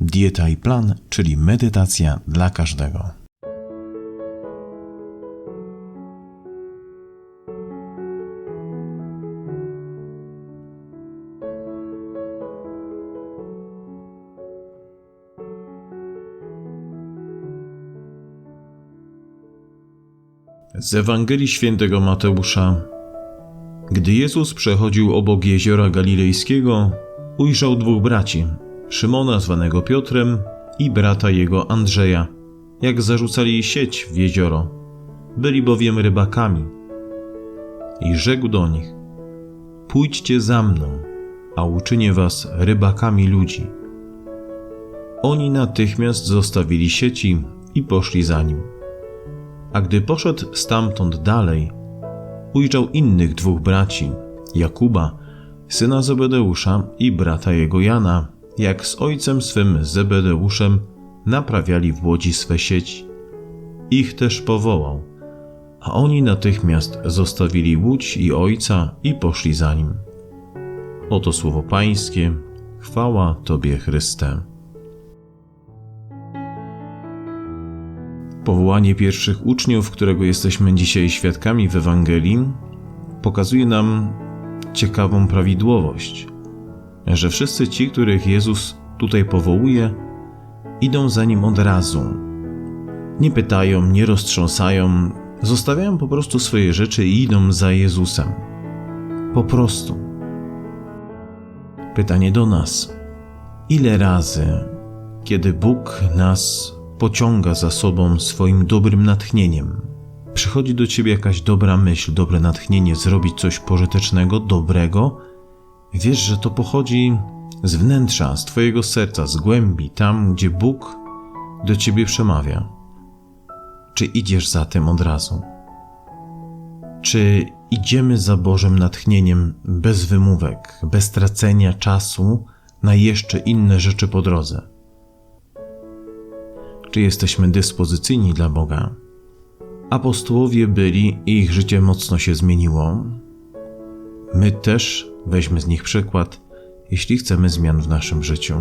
Dieta i plan, czyli medytacja dla każdego. Z Ewangelii Świętego Mateusza. Gdy Jezus przechodził obok jeziora Galilejskiego, ujrzał dwóch braci, Szymona zwanego Piotrem i brata jego Andrzeja, jak zarzucali sieć w jezioro. Byli bowiem rybakami. I rzekł do nich: Pójdźcie za mną, a uczynię was rybakami ludzi. Oni natychmiast zostawili sieci i poszli za nim. A gdy poszedł stamtąd dalej, ujrzał innych dwóch braci, Jakuba, syna Zebedeusza i brata jego Jana, jak z ojcem swym Zebedeuszem naprawiali w łodzi swe sieci. Ich też powołał, a oni natychmiast zostawili łódź i ojca i poszli za nim. Oto słowo Pańskie, chwała Tobie Chryste. Powołanie pierwszych uczniów, którego jesteśmy dzisiaj świadkami w Ewangelii, pokazuje nam ciekawą prawidłowość, że wszyscy ci, których Jezus tutaj powołuje, idą za nim od razu. Nie pytają, nie roztrząsają, zostawiają po prostu swoje rzeczy i idą za Jezusem. Po prostu. Pytanie do nas: ile razy, kiedy Bóg nas pociąga za sobą swoim dobrym natchnieniem. Przychodzi do ciebie jakaś dobra myśl, dobre natchnienie, zrobić coś pożytecznego, dobrego. Wiesz, że to pochodzi z wnętrza, z twojego serca, z głębi, tam, gdzie Bóg do ciebie przemawia. Czy idziesz za tym od razu? Czy idziemy za Bożym natchnieniem bez wymówek, bez tracenia czasu na jeszcze inne rzeczy po drodze? czy jesteśmy dyspozycyjni dla Boga. Apostołowie byli i ich życie mocno się zmieniło. My też weźmy z nich przykład, jeśli chcemy zmian w naszym życiu.